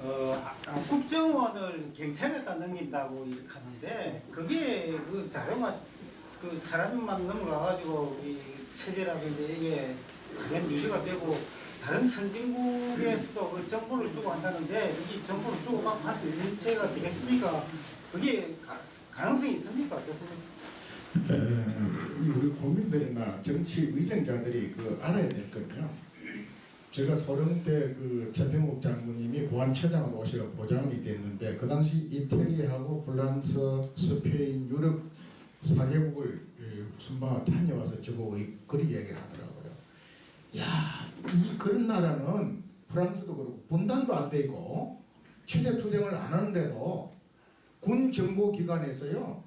어, 아, 아, 국정원을 경찰에다 넘긴다고 이렇게 하는데 그게 그 자료가 그 사람만 넘어가가지고 이 체제라든지 이게 당연 유지가 되고 다른 선진국에서도 그 정보를 주고 한다는데 여기 정보를 주고 막 할 수 있는 체가 되겠습니까? 그게 가, 가능성이 있습니까? 어떻습니까? 에, 우리 국민들이나 정치 의정자들이 그 알아야 될 건요. 제가 소련 때 그 최병욱 장군님이 보안처장으로 오셔서 보좌관이 됐는데 그 당시 이태리하고 프랑스, 스페인, 유럽 4개국을 순방 다녀와서 저보고 이- 그렇게 얘기를 하더라고요. 야, 이 그런 나라는 프랑스도 그렇고 분단도 안 돼 있고 체제 투쟁을 안 하는데도 군 정보 기관에서요.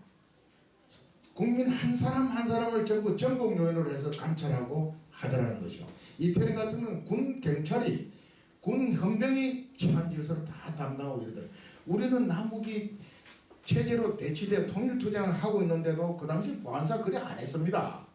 국민 한 사람 한 사람을 전부 전국 요인으로 해서 감찰하고 하더라는 거죠. 이태리 같은 경우는 군 경찰이 군 헌병이 질서를 다 담당하고 이러더라고요. 우리는 남북이 체제로 대치돼 통일 투쟁을 하고 있는데도 그 당시 보안사 그래 안 했습니다.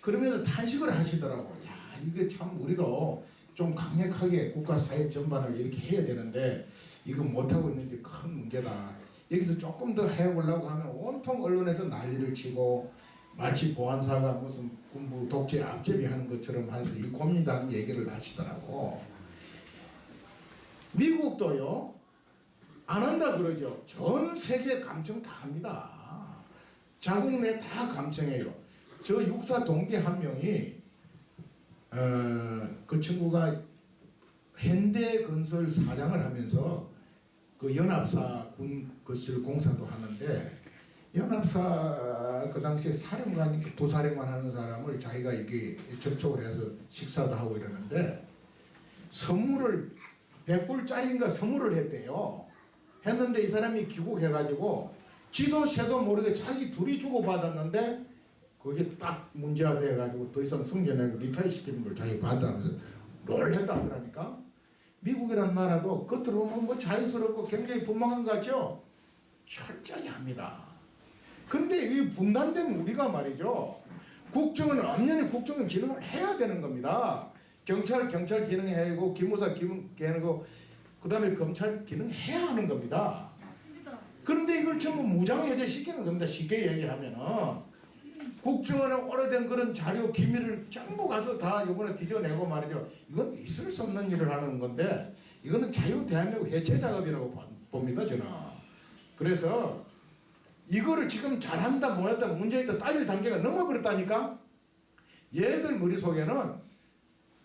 그러면서 탄식을 하시더라고. 야 이게 참 우리도 좀 강력하게 국가 사회 전반을 이렇게 해야 되는데 이거 못하고 있는 게큰 문제다. 여기서 조금 더 해보려고 하면 온통 언론에서 난리를 치고 마치 보안사가 무슨 군부 독재 앞제비 하는 것처럼 해서 이 고민이라는 얘기를 하시더라고. 미국도요 안 한다 그러죠. 전 세계 감청 다 합니다. 자국 내 다 감청해요. 저 육사 동기 한 명이 어, 그 친구가 현대건설 사장을 하면서 그 연합사 군 것을 공사도 하는데 연합사 그 당시에 사령관 부사령관 하는 사람을 자기가 이게 접촉을 해서 식사도 하고 이러는데 선물을 100불짜리인가 선물을 했대요. 했는데 이 사람이 귀국해가지고 지도 새도 모르게 자기 둘이 주고받았는데 그게 딱 문제가 돼가지고 더 이상 승계내고 리타이 시키는 걸 자기 받아면서 놀랬다 하더라니까. 미국이란 나라도 겉으로 보면 뭐 자유스럽고 굉장히 분명한 것 같죠? 철저히 합니다. 근데 이 분단된 우리가 말이죠. 국정은 엄연히 국정의 기능을 해야 되는 겁니다. 경찰 경찰 기능 해야 되고 기무사 기능 해야 되고 그 다음에 검찰 기능 해야 하는 겁니다. 맞습니다. 그런데 이걸 전부 무장 해제 시키는 겁니다. 쉽게 얘기하면은. 국정원의 오래된 그런 자료 기밀을 전부 가서 다 이번에 뒤져내고 말이죠. 이건 있을 수 없는 일을 하는 건데 이거는 자유 대한민국 해체 작업이라고 봐- 봅니다 저는. 그래서 이거를 지금 잘한다 뭐했다 문제있다 따질 단계가 넘어버렸다니까. 얘들 머릿속에는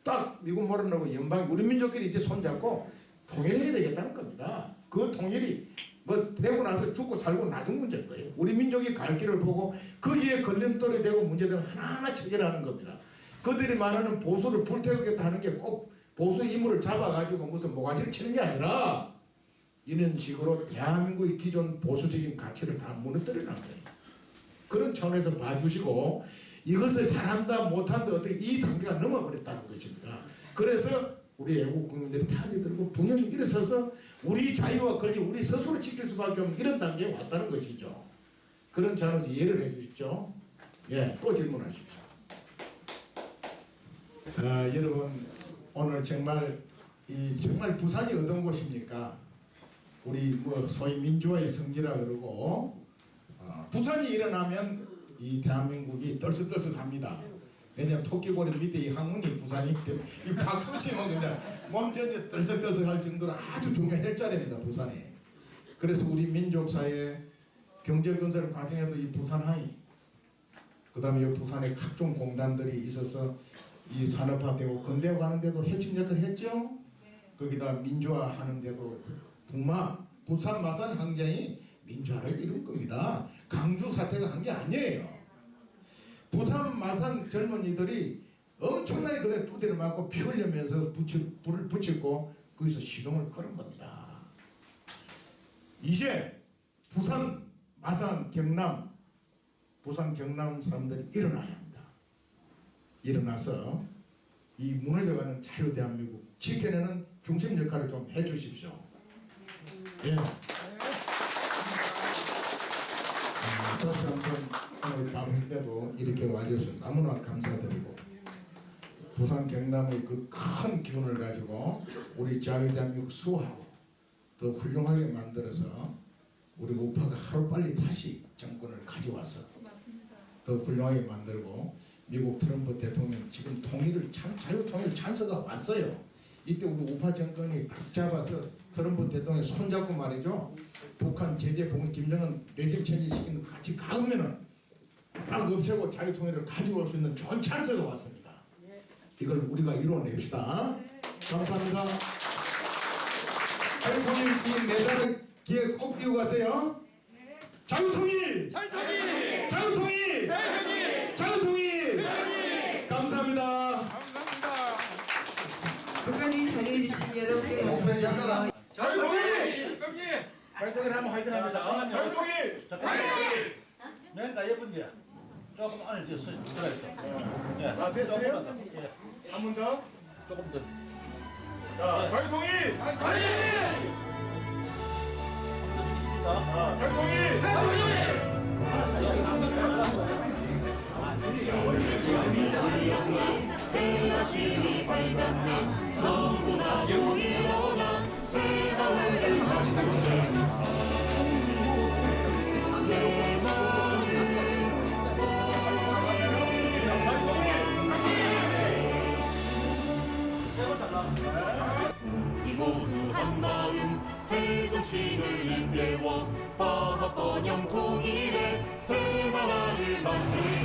딱 미국 몰아넣고 연방 우리 민족끼리 이제 손잡고 통일해야 되겠다는 겁니다. 그 통일이 뭐 되고 나서 죽고 살고 나중 문제인 거예요. 우리 민족이 갈 길을 보고 거기에 걸림돌이 되고 문제되면 하나하나 체결하는 겁니다. 그들이 말하는 보수를 불태우겠다 하는 게 꼭 보수 인물을 잡아가지고 무슨 모가지를 치는 게 아니라 이런 식으로 대한민국의 기존 보수적인 가치를 다 무너뜨리는 거예요. 그런 차원에서 봐주시고 이것을 잘한다 못한다 어떻게 이 단계가 넘어버렸다는 것입니다. 그래서 우리 애국 국민들이 타지 들고 분명히 일어서서 우리 자유와 권리 우리 스스로 지킬 수밖에 없는 이런 단계에 왔다는 것이죠. 그런 차원에서 이해를 해 주십시오. 예, 또 질문하십시오. 아, 여러분 오늘 정말 이 정말 부산이 어떤 곳입니까? 우리 뭐 소위 민주화의 성지라 그러고 어, 부산이 일어나면 이 대한민국이 떨썩떨썩합니다. 왜냐면 토끼고리 밑에 이 항문이 부산이 때문에 이 박수 치면 그냥 몸전이 떨썩떨썩 할 정도로 아주 중요한 헬자리입니다 부산이. 그래서 우리 민족사회 경제건설 과정에도 이 부산하이 그 다음에 이 부산에 각종 공단들이 있어서 이 산업화되고 건대화가는데도 핵심 역할을 했죠. 거기다 민주화하는데도 북마 부산 마산 항쟁이 민주화를 이룬 겁니다. 강주 사태가 한 게 아니에요. 부산 마산 젊은이들이 엄청나게 그래 두대를 맞고 피 흘리면서 붙이, 불을 붙였고 거기서 시동을 걸은 겁니다. 이제 부산 마산 경남 부산 경남 사람들이 일어나야 합니다. 일어나서 이 무너져가는 자유 대한민국 지켜내는 중심 역할을 좀 해주십시오. 예. 음, 다시 한번 오늘 밤새 때도 이렇게 와주셔서 너무나 감사드리고 부산 경남의 그 큰 기운을 가지고 우리 자유대한민국 수호하고 더 훌륭하게 만들어서 우리 우파가 하루빨리 다시 정권을 가져와서 더 훌륭하게 만들고 미국 트럼프 대통령 지금 통일을 참 자유 통일 찬스가 왔어요. 이때 우리 우파 정권이 딱 잡아서 트럼프 대통령 손잡고 말이죠. 북한 제재 봉 김정은 레짐 체제 시키는 거 같이 가으면은 딱 없애고 자유 통일을 가지고 올 수 있는 좋은 찬스가 왔습니다. 이걸 우리가 이루어냅시다. 감사합니다. 자유 통일 이 메달을 기회 꼭 띄고 가세요. 자유 통일! 자유 통일! 자유 통일! 자유 통일! 자유 통일! 감사합니다. 감사합니다. 끝까지 자리해 주신 여러분께 약간 감사합니다. 자유 통일! 자유 통일! 발톱을 한번 화이팅합니다. 자유 통일! 자유 통일! 내가 예쁜 게 조금 안에 들어 들어 있어. 예. 아, 됐어요? 조금만 더. 예. 한 번 더. 조금 더. 자, 자유통일! 자유통일! 자, 자유통일! 자유통일! 새 아침이 밝았네 나라를 만들세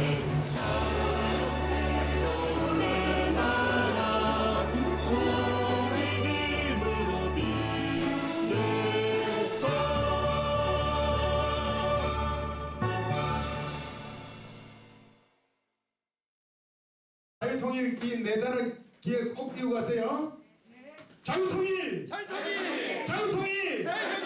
새로운 내 나라 우리 힘으로 빛내자 자유 통일 이 메달을 기회 꼭 띄고 가세요. 자유 통일! 자유통일!